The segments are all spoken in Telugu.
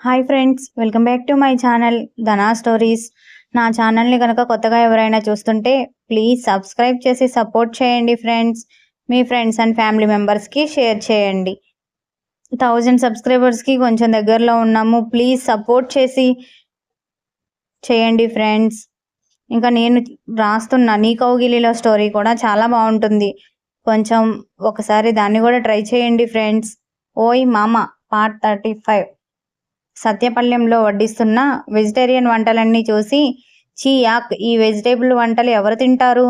Hi friends welcome back to my channel Dhana stories నా ఛానల్ని కనుక కొత్తగా ఎవరైనా చూస్తుంటే ప్లీజ్ సబ్స్క్రైబ్ చేసి సపోర్ట్ చేయండి ఫ్రెండ్స్ మీ ఫ్రెండ్స్ అండ్ ఫ్యామిలీ మెంబర్స్కి షేర్ చేయండి. థౌజండ్ సబ్స్క్రైబర్స్కి కొంచెం దగ్గరలో ఉన్నాము ప్లీజ్ సపోర్ట్ చేసి చేయండి ఫ్రెండ్స్ ఇంకా నేను రాస్తున్న నీ కౌగిలిలో స్టోరీ కూడా చాలా బాగుంటుంది. కొంచెం ఒకసారి దాన్ని కూడా ట్రై చేయండి ఫ్రెండ్స్ ఓయ్ మామ పార్ట్ థర్టీ ఫైవ్ సత్యపల్లెంలో వడ్డిస్తున్న వెజిటేరియన్ వంటలన్నీ చూసి చీ యాక్ ఈ వెజిటేబుల్ వంటలు ఎవరు తింటారు?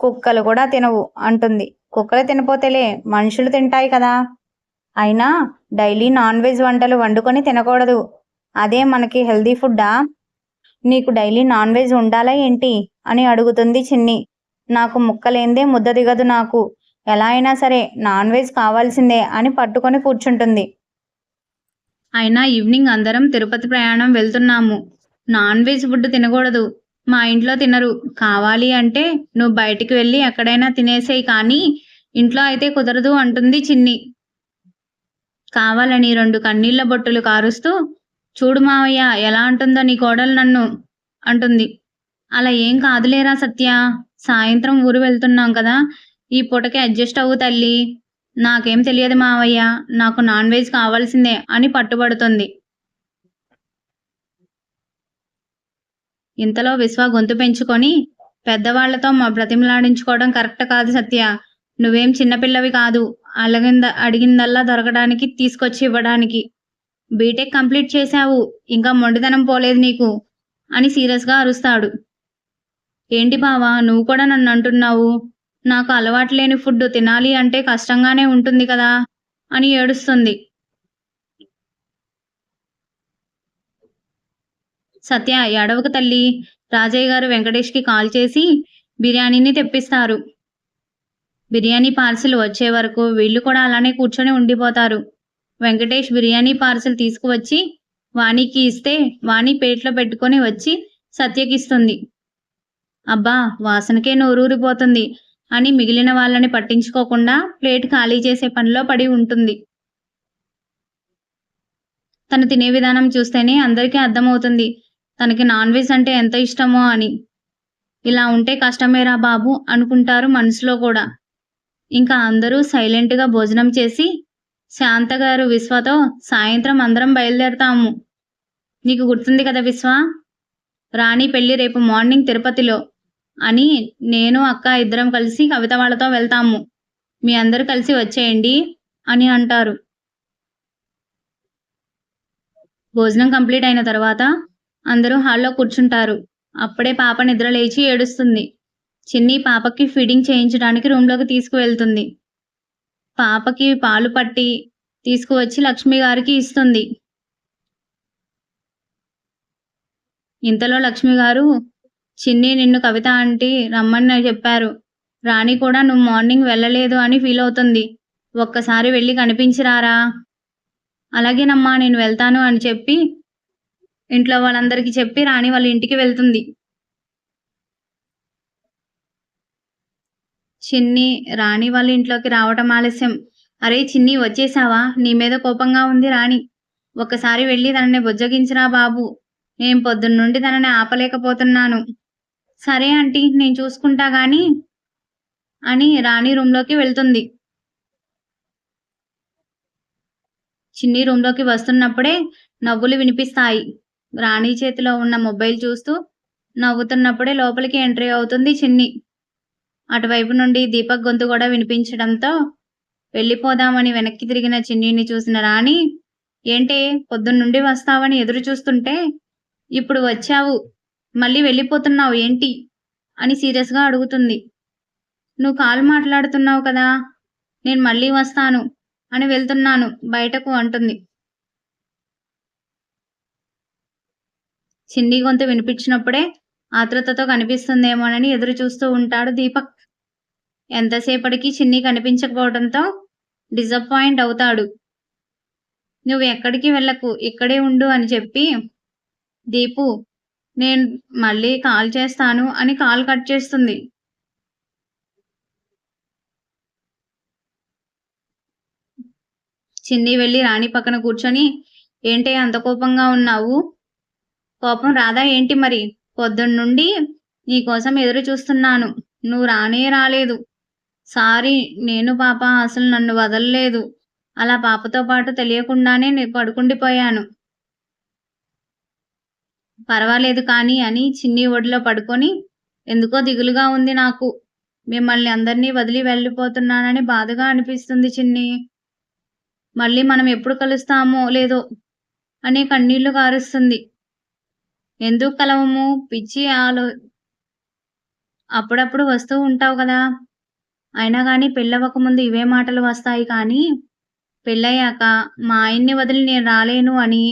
కుక్కలు కూడా తినవు అంటుంది. కుక్కలు తినపోతేలే మనుషులు తింటాయి కదా. అయినా డైలీ నాన్ వెజ్ వంటలు వండుకొని తినకూడదు. అదే మనకి హెల్దీ ఫుడ్డా? నీకు డైలీ నాన్ వెజ్ ఉండాలా ఏంటి? అని అడుగుతుంది చిన్ని. నాకు ముక్కలేందే ముద్ద దిగదు నాకు. ఎలా అయినా సరే నాన్ వెజ్ కావాల్సిందే అని పట్టుకొని కూర్చుంటుంది. అయినా ఈవినింగ్ అందరం తిరుపతి ప్రయాణం వెళ్తున్నాము. నాన్ వెజ్ ఫుడ్ తినకూడదు. మా ఇంట్లో తినరు. కావాలి అంటే నువ్వు బయటికి వెళ్ళి ఎక్కడైనా తినేసేయి కానీ ఇంట్లో అయితే కుదరదు అంటుంది చిన్ని. కావాలని రెండు కన్నీళ్ళ బొట్టులు కారుస్తూ చూడు మావయ్య ఎలా అంటుందో నీ కోడలు నన్ను అంటుంది. అలా ఏం కాదులేరా సత్య. సాయంత్రం ఊరు వెళ్తున్నాం కదా. ఈ పూటకి అడ్జస్ట్ అవ్వు తల్లి. నాకేం తెలియదు మావయ్య నాకు నాన్ వెజ్ కావాల్సిందే అని పట్టుబడుతుంది. ఇంతలో విశ్వ గొంతు పెంచుకొని పెద్దవాళ్ళతో మా బ్రతిమలాడించుకోవడం కరెక్ట్ కాదు సత్య. నువ్వేం చిన్నపిల్లవి కాదు. అలగింద అడిగిందల్లా దొరకడానికి తీసుకొచ్చి ఇవ్వడానికి. బీటెక్ కంప్లీట్ చేశావు ఇంకా మొండితనం పోలేదు నీకు అని సీరియస్గా అరుస్తాడు. ఏంటి బావా నువ్వు కూడా నన్ను అంటున్నావు? నాకు అలవాటు లేని ఫుడ్ తినాలి అంటే కష్టంగానే ఉంటుంది కదా అని ఏడుస్తుంది. సత్య ఏడవక తల్లి. రాజయ్య గారు వెంకటేష్కి కాల్ చేసి బిర్యానీని తెప్పిస్తారు. బిర్యానీ పార్సిల్ వచ్చే వరకు వీళ్ళు కూడా అలానే కూర్చొని ఉండిపోతారు. వెంకటేష్ బిర్యానీ పార్సిల్ తీసుకువచ్చి వాణికి ఇస్తే వాణి పేట్లో పెట్టుకొని వచ్చి సత్యకిస్తుంది. అబ్బా వాసనకే నోరూరిపోతుంది. అని మిగిలిన వాళ్ళని పట్టించుకోకుండా ప్లేట్ ఖాళీ చేసే పనిలో పడి ఉంటుంది. తను తినే విధానం చూస్తేనే అందరికీ అర్థమవుతుంది. తనకి నాన్ వెజ్ అంటే ఎంత ఇష్టమో అని. ఇలా ఉంటే కష్టమేరా బాబు అనుకుంటారు మనసులో కూడా. ఇంకా అందరూ సైలెంట్గా భోజనం చేసి శాంత గారు విశ్వతో సాయంత్రం అందరం బయలుదేరతాము. నీకు గుర్తుంది కదా విశ్వ? రాణి పెళ్ళి రేపు మార్నింగ్ తిరుపతిలో. అని నేను అక్క ఇద్దరం కలిసి కవిత వాళ్ళతో వెళ్తాము. మీ అందరు కలిసి వచ్చేయండి అని అంటారు. భోజనం కంప్లీట్ అయిన తర్వాత అందరూ హాల్లో కూర్చుంటారు. అప్పుడే పాప నిద్ర లేచి ఏడుస్తుంది. చిన్ని పాపకి ఫీడింగ్ చేయించడానికి రూమ్లోకి తీసుకువెళ్తుంది. పాపకి పాలు పట్టి తీసుకువచ్చి లక్ష్మి గారికి ఇస్తుంది. ఇంతలో లక్ష్మి గారు చిన్ని నిన్ను కవిత ఆంటీ రమ్మని చెప్పారు. రాణి కూడా నువ్వు మార్నింగ్ వెళ్ళలేదు అని ఫీల్ అవుతుంది. ఒక్కసారి వెళ్ళి కనిపించిరారా? అలాగేనమ్మా నేను వెళ్తాను అని చెప్పి ఇంట్లో వాళ్ళందరికీ చెప్పి రాణి వాళ్ళ ఇంటికి వెళ్తుంది. చిన్ని రాణి వాళ్ళ ఇంట్లోకి రావటం ఆలస్యం. అరే చిన్ని వచ్చేసావా? నీ మీద కోపంగా ఉంది రాణి. ఒక్కసారి వెళ్ళి తనని బుజ్జగించరా బాబు. నేను పొద్దున్నుండి తనని ఆపలేకపోతున్నాను. సరే ఆంటీ నేను చూసుకుంటా గాని అని రాణి రూమ్లోకి వెళ్తుంది. చిన్ని రూమ్లోకి వస్తున్నప్పుడే నవ్వులు వినిపిస్తాయి. రాణి చేతిలో ఉన్న మొబైల్ చూస్తూ నవ్వుతున్నప్పుడే లోపలికి ఎంట్రీ అవుతుంది చిన్ని. అటువైపు నుండి దీపక్ గొంతు కూడా వినిపించడంతో వెళ్ళిపోదామని వెనక్కి తిరిగిన చిన్నిని చూసిన రాణి ఏంటే పొద్దున్నుండి వస్తావని ఎదురు చూస్తుంటే ఇప్పుడు వచ్చావు. మళ్ళీ వెళ్ళిపోతున్నావు ఏంటి? అని సీరియస్గా అడుగుతుంది. నువ్వు కాల్ మాట్లాడుతున్నావు కదా? నేను మళ్ళీ వస్తాను అని వెళ్తున్నాను బయటకు అంటుంది. చిన్ని గొంతు వినిపించినప్పుడే ఆతృతతో కనిపిస్తుందేమోనని ఎదురు చూస్తూ ఉంటాడు దీపక్. ఎంతసేపటికి చిన్ని కనిపించకపోవడంతో డిసప్పాయింట్ అవుతాడు. నువ్వు ఎక్కడికి వెళ్ళకు ఇక్కడే ఉండు అని చెప్పి దీపు నేను మళ్ళీ కాల్ చేస్తాను అని కాల్ కట్ చేస్తుంది. చిన్ని వెళ్ళి రాణి పక్కన కూర్చొని ఏంటే అంత కోపంగా ఉన్నావు? కోపం రాదా ఏంటి మరి? పొద్దున్నుండి నీకోసం ఎదురు చూస్తున్నాను. నువ్వు రానే రాలేదు. సారీ నేను పాప అసలు నన్ను వదలలేదు. అలా పాపతో పాటు తెలియకుండానే నేను పడుకుండిపోయాను. పర్వాలేదు కానీ అని చిన్ని ఒడిలో పడుకొని ఎందుకో దిగులుగా ఉంది నాకు. మిమ్మల్ని అందరినీ వదిలి వెళ్ళిపోతున్నానని బాధగా అనిపిస్తుంది చిన్ని. మళ్ళీ మనం ఎప్పుడు కలుస్తామో లేదో అని కన్నీళ్ళు కారుస్తుంది. ఎందుకు కలవము? పిచ్చి ఆలో అప్పుడప్పుడు వస్తూ ఉంటావు కదా. అయినా కానీ పెళ్ళవక ముందు ఇవే మాటలు వస్తాయి కానీ పెళ్ళయ్యాక మా ఆయన్ని వదిలి నేను రాలేను అని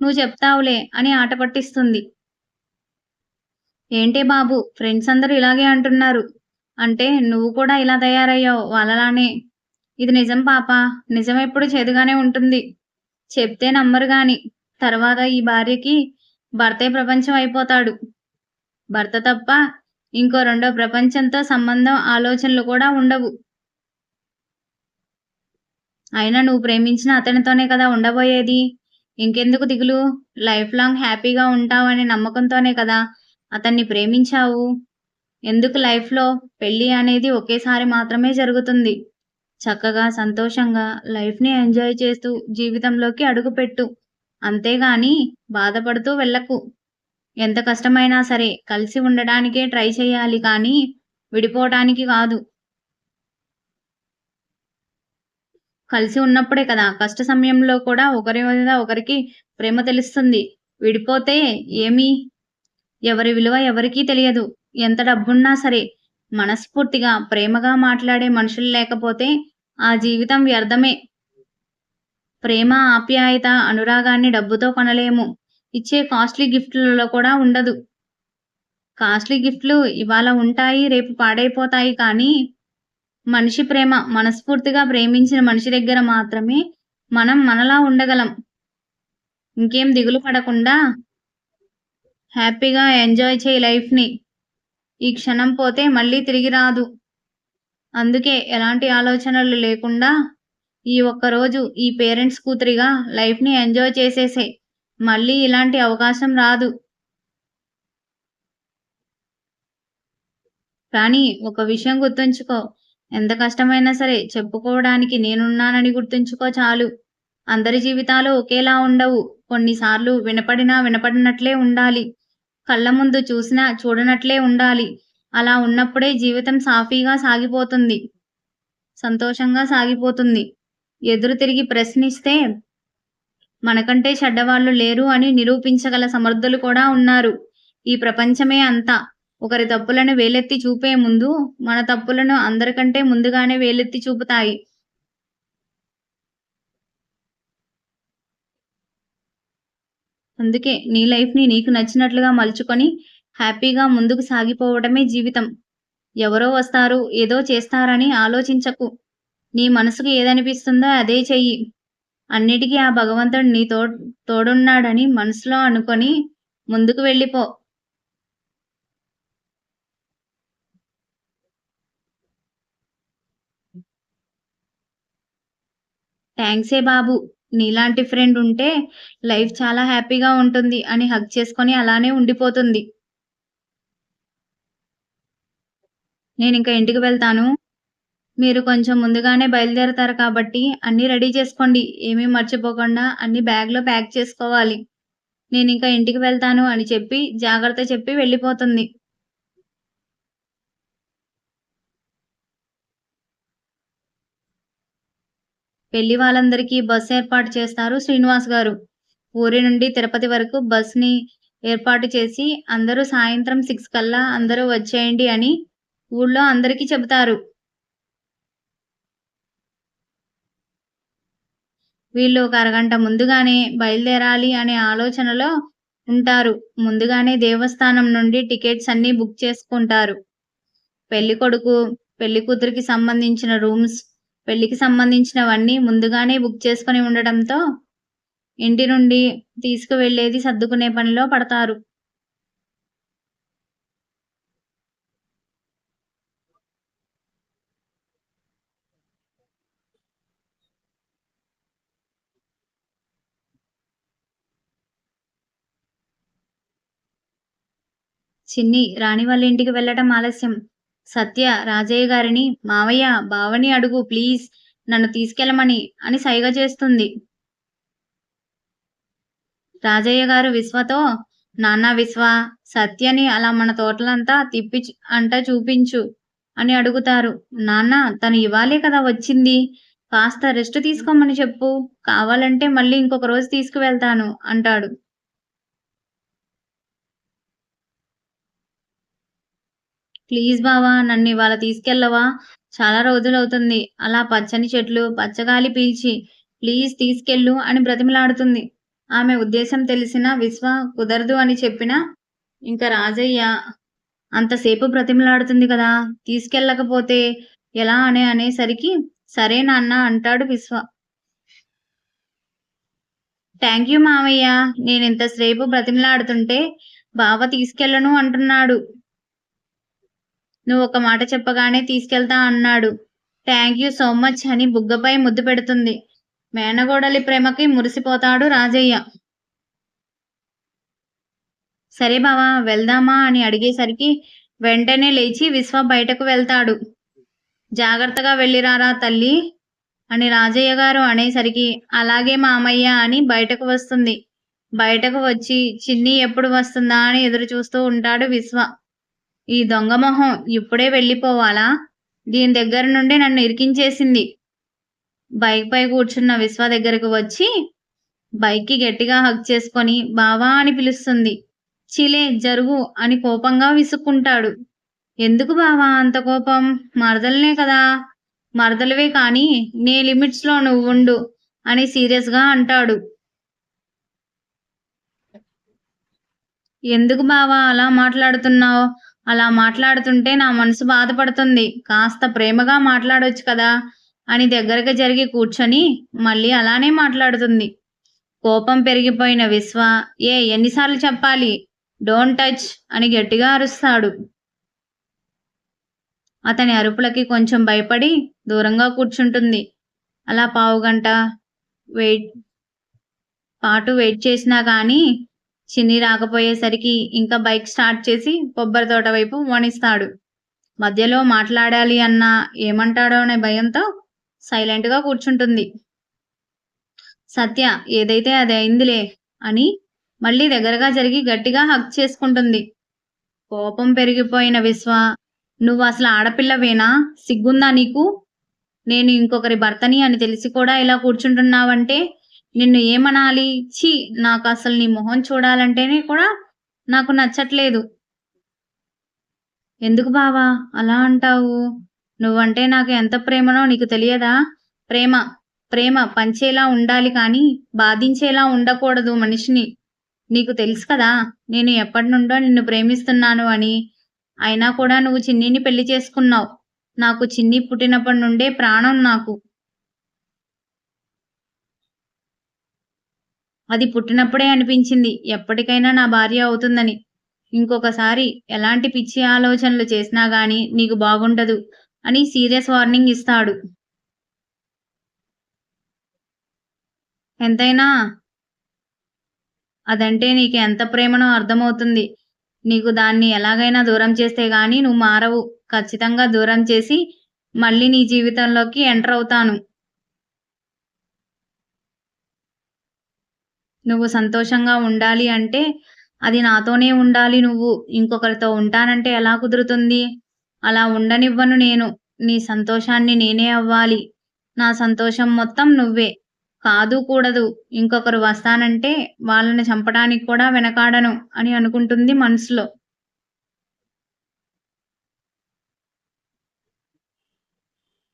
నువ్వు చెప్తావులే అని ఆట పట్టిస్తుంది. ఏంటే బాబు ఫ్రెండ్స్ అందరూ ఇలాగే అంటున్నారు. అంటే నువ్వు కూడా ఇలా తయారయ్యావు వాళ్ళలానే. ఇది నిజం పాప నిజం ఎప్పుడు చేదుగానే ఉంటుంది. చెప్తే నమ్మరు గాని తర్వాత ఈ భార్యకి భర్తే ప్రపంచం అయిపోతాడు. భర్త తప్ప ఇంకో రెండో ప్రపంచంతో సంబంధం ఆలోచనలు కూడా ఉండవు. అయినా నువ్వు ప్రేమించిన అతనితోనే కదా ఉండబోయేది? ఇంకెందుకు దిగులు? లైఫ్ లాంగ్ హ్యాపీగా ఉంటావు అనే నమ్మకంతోనే కదా అతన్ని ప్రేమించావు. ఎందుకు లైఫ్లో పెళ్ళి అనేది ఒకేసారి మాత్రమే జరుగుతుంది? చక్కగా సంతోషంగా లైఫ్ని ఎంజాయ్ చేస్తూ జీవితంలోకి అడుగుపెట్టు. అంతేగాని బాధపడుతూ వెళ్ళకు. ఎంత కష్టమైనా సరే కలిసి ఉండడానికే ట్రై చేయాలి కానీ విడిపోవటానికి కాదు. కలిసి ఉన్నప్పుడే కదా. కష్ట సమయంలో కూడా ఒకరి మీద ఒకరికి ప్రేమ తెలుస్తుంది. విడిపోతే ఏమీ? ఎవరి విలువ ఎవరికీ తెలియదు. ఎంత డబ్బున్నా సరే మనస్ఫూర్తిగా ప్రేమగా మాట్లాడే మనుషులు లేకపోతే ఆ జీవితం వ్యర్థమే. ప్రేమ ఆప్యాయత అనురాగాన్ని డబ్బుతో కొనలేము. ఇచ్చే కాస్ట్లీ గిఫ్ట్లలో కూడా ఉండదు. కాస్ట్లీ గిఫ్ట్లు ఇవాళ ఉంటాయి రేపు పాడైపోతాయి కానీ మనిషి ప్రేమ మనస్ఫూర్తిగా ప్రేమించిన మనిషి దగ్గర మాత్రమే మనం మనలా ఉండగలం. ఇంకేం దిగులు పడకుండా హ్యాపీగా ఎంజాయ్ చేయి లైఫ్ని. ఈ క్షణం పోతే మళ్ళీ తిరిగి రాదు. అందుకే ఎలాంటి ఆలోచనలు లేకుండా ఈ ఒక్క రోజు ఈ పేరెంట్స్ కూతురిగా లైఫ్ని ఎంజాయ్ చేసేసే. మళ్ళీ ఇలాంటి అవకాశం రాదు. కానీ ఒక విషయం గుర్తుంచుకో. ఎంత కష్టమైనా సరే చెప్పుకోవడానికి నేనున్నానని గుర్తుంచుకో చాలు. అందరి జీవితాలు ఒకేలా ఉండవు. కొన్నిసార్లు వినపడినా వినపడినట్లే ఉండాలి. కళ్ళ ముందు చూసినా చూడనట్లే ఉండాలి. అలా ఉన్నప్పుడే జీవితం సాఫీగా సాగిపోతుంది. సంతోషంగా సాగిపోతుంది. ఎదురు తిరిగి ప్రశ్నిస్తే మనకంటే చెడ్డవాళ్ళు లేరు అని నిరూపించగల సమర్థులు కూడా ఉన్నారు. ఈ ప్రపంచమే అంతా. ఒకరి తప్పులను వేలెత్తి చూపే ముందు మన తప్పులను అందరికంటే ముందుగానే వేలెత్తి చూపుతాయి. అందుకే నీ లైఫ్ని నీకు నచ్చినట్లుగా మలుచుకొని హ్యాపీగా ముందుకు సాగిపోవడమే జీవితం. ఎవరో వస్తారు ఏదో చేస్తారని ఆలోచించకు. నీ మనసుకు ఏదనిపిస్తుందో అదే చెయ్యి. అన్నిటికీ ఆ భగవంతుడు నీ తో తోడున్నాడని మనసులో అనుకొని ముందుకు వెళ్ళిపో. థ్యాంక్సే బాబు. నీలాంటి ఫ్రెండ్ ఉంటే లైఫ్ చాలా హ్యాపీగా ఉంటుంది అని హగ్ చేసుకొని అలానే ఉండిపోతుంది. నేను ఇంకా ఇంటికి వెళ్తాను. మీరు కొంచెం ముందుగానే బయలుదేరతారు కాబట్టి అన్నీ రెడీ చేసుకోండి. ఏమీ మర్చిపోకుండా అన్ని బ్యాగ్లో ప్యాక్ చేసుకోవాలి. నేను ఇంకా ఇంటికి వెళ్తాను అని చెప్పి జాగ్రత్త చెప్పి వెళ్ళిపోతుంది. పెళ్ళి వాళ్ళందరికీ బస్ ఏర్పాటు చేస్తారు శ్రీనివాస్ గారు. ఊరి నుండి తిరుపతి వరకు బస్ని ఏర్పాటు చేసి అందరూ సాయంత్రం సిక్స్ కల్లా అందరూ వచ్చేయండి అని ఊళ్ళో అందరికీ చెబుతారు. వీళ్ళు ఒక అరగంట ముందుగానే బయలుదేరాలి అనే ఆలోచనలో ఉంటారు. ముందుగానే దేవస్థానం నుండి టికెట్స్ అన్ని బుక్ చేసుకుంటారు. పెళ్ళి కొడుకు పెళ్ళి కూతురికి సంబంధించిన రూమ్స్ పెళ్ళికి సంబంధించినవన్నీ ముందుగానే బుక్ చేసుకుని ఉండడంతో ఇంటి నుండి తీసుకువెళ్ళేది సర్దుకునే పనిలో పడతారు. చిన్ని రాణి వాళ్ళ ఇంటికి వెళ్ళటం ఆలస్యం. సత్య రాజయ్య గారిని మావయ్య బావని అడుగు ప్లీజ్. నన్ను తీసుకెళ్ళమని అని సైగ చేస్తుంది. రాజయ్య గారు విశ్వతో నాన్న విశ్వ సత్యని అలా మన తోటలంతా తిప్పి అంట చూపించు అని అడుగుతారు. నాన్న తను ఇవ్వాలి కదా వచ్చింది. కాస్త రెస్ట్ తీసుకోమని చెప్పు. కావాలంటే మళ్ళీ ఇంకొక రోజు తీసుకువెళ్తాను అంటాడు. ప్లీజ్ బావా నన్ను ఇవాళ తీసుకెళ్ళవా? చాలా రోజులవుతుంది. అలా పచ్చని చెట్లు పచ్చగాలి పీల్చి ప్లీజ్ తీసుకెళ్ళు అని బ్రతిమలాడుతుంది. ఆమె ఉద్దేశం తెలిసిన విశ్వ కుదరదు అని చెప్పినా ఇంకా రాజయ్య అంతసేపు బ్రతిమలాడుతుంది కదా తీసుకెళ్ళకపోతే ఎలా అనే అనేసరికి సరే నాన్న అంటాడు విశ్వ. థ్యాంక్ యూ మావయ్య నేను ఇంతసేపు బ్రతిమలాడుతుంటే బావ తీసుకెళ్ళను అంటున్నాడు. నువ్వు ఒక మాట చెప్పగానే తీసుకెళ్తా అన్నాడు. థ్యాంక్ యూ సో మచ్ అని బుగ్గపై ముద్దు పెడుతుంది. మేనగోడలి ప్రేమకి మురిసిపోతాడు రాజయ్య. సరే బావా వెళ్దామా అని అడిగేసరికి వెంటనే లేచి విశ్వ బయటకు వెళ్తాడు. జాగ్రత్తగా వెళ్ళిరారా తల్లి? అని రాజయ్య గారు అనేసరికి అలాగే మామయ్య అని బయటకు వస్తుంది. బయటకు వచ్చి చిన్ని ఎప్పుడు వస్తుందా అని ఎదురు చూస్తూ ఉంటాడు విశ్వ. ఈ దొంగ మొహం ఇప్పుడే వెళ్ళిపోవాలా? దీని దగ్గర నుండి నన్ను ఇరికించేసింది. బైక్ పై కూర్చున్న విశ్వ దగ్గరకు వచ్చి బైక్కి గట్టిగా హక్ చేసుకొని బావా అని పిలుస్తుంది. చిలే జరుగు అని కోపంగా విసుక్కుంటాడు. ఎందుకు బావా అంత కోపం? మరదలనే కదా. మరదలవే కానీ నీ లిమిట్స్లో నువ్వు ఉండు అని సీరియస్గా అంటాడు. ఎందుకు బావా అలా మాట్లాడుతున్నావు? అలా మాట్లాడుతుంటే నా మనసు బాధపడుతుంది. కాస్త ప్రేమగా మాట్లాడొచ్చు కదా? అని దగ్గరగా జరిగి కూర్చొని మళ్ళీ అలానే మాట్లాడుతుంది. కోపం పెరిగిపోయిన విశ్వ ఏ ఎన్నిసార్లు చెప్పాలి? డోంట్ టచ్ అని గట్టిగా అరుస్తాడు. అతని అరుపులకి కొంచెం భయపడి దూరంగా కూర్చుంటుంది. అలా పావుగంట వెయిట్ పాటు వెయిట్ చేసినా కానీ చిన్ని రాకపోయేసరికి ఇంకా బైక్ స్టార్ట్ చేసి కొబ్బరి తోట వైపు వణిస్తాడు మధ్యలో మాట్లాడాలి అన్నా ఏమంటాడో అనే భయంతో సైలెంట్గా కూర్చుంటుంది. సత్య ఏదైతే అది అయిందిలే అని మళ్ళీ దగ్గరగా జరిగి గట్టిగా హక్ చేసుకుంటుంది. కోపం పెరిగిపోయిన విశ్వ నువ్వు అసలు ఆడపిల్లవేనా? సిగ్గుందా నీకు? నేను ఇంకొకరి భర్తని అని తెలిసి కూడా ఇలా కూర్చుంటున్నావంటే నిన్ను ఏమనాలి? ఛీ నాకు అసలు నీ మొహం చూడాలంటేనే కూడా నాకు నచ్చట్లేదు. ఎందుకు బావా? అలా అంటావు. నువ్వంటే నాకు ఎంత ప్రేమనో నీకు తెలియదా? ప్రేమ ప్రేమ పంచేలా ఉండాలి కానీ బాధించేలా ఉండకూడదు మనిషిని. నీకు తెలుసు కదా నేను ఎప్పటి నుండో నిన్ను ప్రేమిస్తున్నాను అని. అయినా కూడా నువ్వు చిన్నిని పెళ్ళి చేసుకున్నావు. నాకు చిన్ని పుట్టినప్పటి నుండే ప్రాణం నాకు. అది పుట్టినప్పుడే అనిపించింది. ఎప్పటికైనా నా భార్య అవుతుందని. ఇంకొకసారి ఎలాంటి పిచ్చి ఆలోచనలు చేసినా గాని నీకు బాగుండదు అని సీరియస్ వార్నింగ్ ఇస్తాడు. ఎంతైనా? అదంటే నీకు ఎంత ప్రేమనో అర్థమవుతుంది. నీకు దాన్ని ఎలాగైనా దూరం చేస్తే గాని నువ్వు మారవు. ఖచ్చితంగా దూరం చేసి మళ్ళీ నీ జీవితంలోకి ఎంటర్ అవుతాను. నువ్వు సంతోషంగా ఉండాలి అంటే అది నాతోనే ఉండాలి నువ్వు. ఇంకొకరితో ఉంటానంటే ఎలా కుదురుతుంది? అలా ఉండనివ్వను నేను. నీ సంతోషాన్ని నేనే అవ్వాలి. నా సంతోషం మొత్తం నువ్వే. కాదు కూడదు. ఇంకొకరు వస్తానంటే వాళ్ళని చంపడానికి కూడా వెనకాడను అని అనుకుంటుంది మనసులో.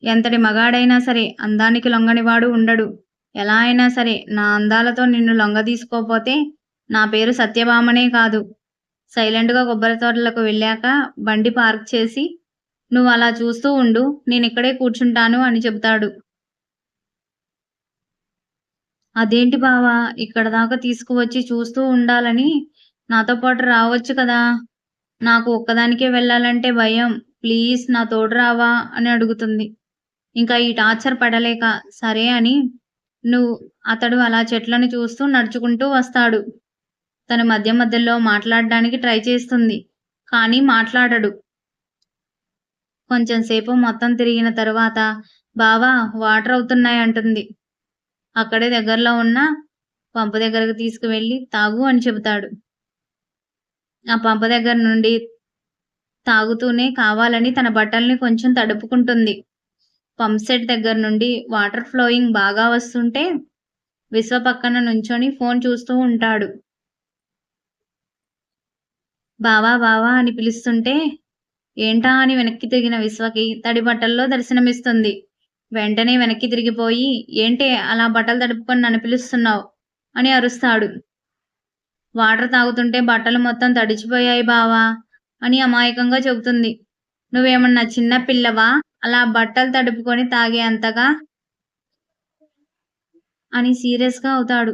ఎంతటి మగాడైనా సరే అందానికి లొంగనివాడు ఉండడు. ఎలా అయినా సరే నా అందాలతో నిన్ను లొంగదీసుకోపోతే నా పేరు సత్యభామనే కాదు. సైలెంట్గా కొబ్బరి తోటలకు వెళ్ళాక బండి పార్క్ చేసి నువ్వు అలా చూస్తూ ఉండు నేను ఇక్కడే కూర్చుంటాను అని చెబుతాడు. అదేంటి బావా ఇక్కడ దాకా తీసుకువచ్చి చూస్తూ ఉండాలని నాతో పాటు రావచ్చు కదా. నాకు ఒక్కదానికే వెళ్ళాలంటే భయం. ప్లీజ్ నా తోడు రావా అని అడుగుతుంది. ఇంకా ఈ టార్చర్ పడలేక సరే అని నువ్వు అతడు అలా చెట్లను చూస్తూ నడుచుకుంటూ వస్తాడు. తన మధ్య మధ్యలో మాట్లాడడానికి ట్రై చేస్తుంది కానీ మాట్లాడడు. కొంచెం సేపు మొత్తం తిరిగిన తరువాత బావా వాటర్ అవుతున్నాయి అంటుంది. అక్కడే దగ్గరలో ఉన్న పంపు దగ్గరకు తీసుకువెళ్ళి తాగు అని చెబుతాడు. ఆ పంపు దగ్గర నుండి తాగుతూనే కావాలని తన బట్టల్ని కొంచెం తడుపుకుంటుంది. పంప్ సెట్ దగ్గర నుండి వాటర్ ఫ్లోయింగ్ బాగా వస్తుంటే విశ్వ పక్కన నుంచొని ఫోన్ చూస్తూ ఉంటాడు. బావా బావా అని పిలుస్తుంటే ఏంటా? అని వెనక్కి తిరిగిన విశ్వకి తడి బట్టల్లో దర్శనమిస్తుంది. వెంటనే వెనక్కి తిరిగిపోయి ఏంటే అలా బట్టలు తడుపుకొని నన్ను పిలుస్తున్నావు? అని అరుస్తాడు. వాటర్ తాగుతుంటే బట్టలు మొత్తం తడిచిపోయాయి బావా అని అమాయకంగా చెబుతుంది. నువ్వేమన్నా చిన్న పిల్లవా? అలా బట్టలు తడుపుకొని తాగే అంతగా అని సీరియస్గా అవుతాడు.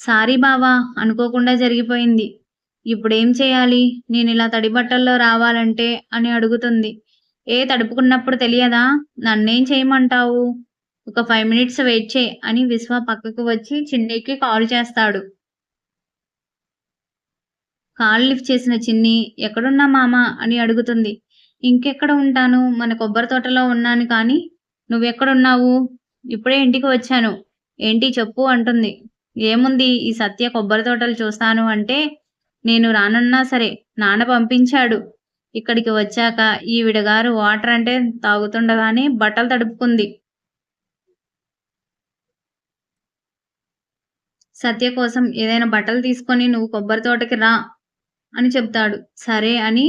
సారీ బావా అనుకోకుండా జరిగిపోయింది. ఇప్పుడేం చేయాలి? నేను ఇలా తడి బట్టల్లో రావాలంటే అని అడుగుతుంది. ఏ తడుపుకున్నప్పుడు తెలియదా? నన్నేం చేయమంటావు? ఒక ఫైవ్ మినిట్స్ వెయిట్ చేయి అని విశ్వ పక్కకు వచ్చి చిన్నీకి కాల్ చేస్తాడు. కాల్ లిఫ్ట్ చేసిన చిన్ని ఎక్కడున్నా మామ? అని అడుగుతుంది. ఇంకెక్కడ ఉంటాను? మన కొబ్బరి తోటలో ఉన్నాను కానీ నువ్వెక్కడున్నావు? ఇప్పుడే ఇంటికి వచ్చాను. ఏంటి చెప్పు అంటుంది. ఏముంది? ఈ సత్య కొబ్బరి తోటలు చూస్తాను అంటే నేను రానున్నా సరే నాన్న పంపించాడు. ఇక్కడికి వచ్చాక ఈవిడగారు వాటర్ అంటే తాగుతుండగానే బట్టలు తడుపుకుంది. సత్య కోసం ఏదైనా బట్టలు తీసుకొని నువ్వు కొబ్బరి తోటకి రా అని చెప్తాడు. సరే అని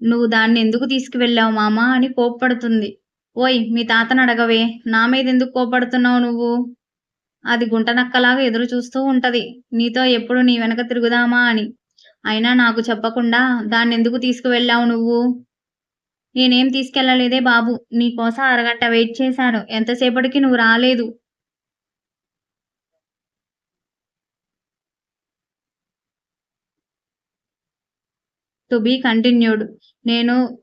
నువ్వు దాన్ని ఎందుకు తీసుకువెళ్ళావు మామా? అని కోప్పడుతుంది. ఓయ్ మీ తాతను అడగవే. నా మీద ఎందుకు కోపడుతున్నావు నువ్వు? అది గుంటనక్కలాగా ఎదురు చూస్తూ ఉంటది. నీతో ఎప్పుడు నీ వెనక తిరుగుదామా అని. అయినా నాకు చెప్పకుండా దాన్ని ఎందుకు తీసుకువెళ్ళావు నువ్వు? నేనేం తీసుకెళ్ళలేదే బాబు. నీకోసం అరగంట వెయిట్ చేశాను. ఎంతసేపటికి నువ్వు రాలేదు. To be continued. నేను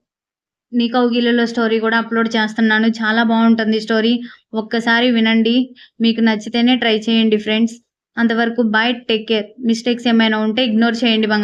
నీ కౌగిలిలో స్టోరీ కూడా అప్లోడ్ చేస్తున్నాను. చాలా బాగుంటుంది స్టోరీ. ఒక్కసారి వినండి. మీకు నచ్చితేనే ట్రై చేయండి ఫ్రెండ్స్. అంతవరకు బాయ్ టేక్ కేర్. మిస్టేక్స్ ఏమైనా ఉంటే ఇగ్నోర్ చేయండి బంగారు.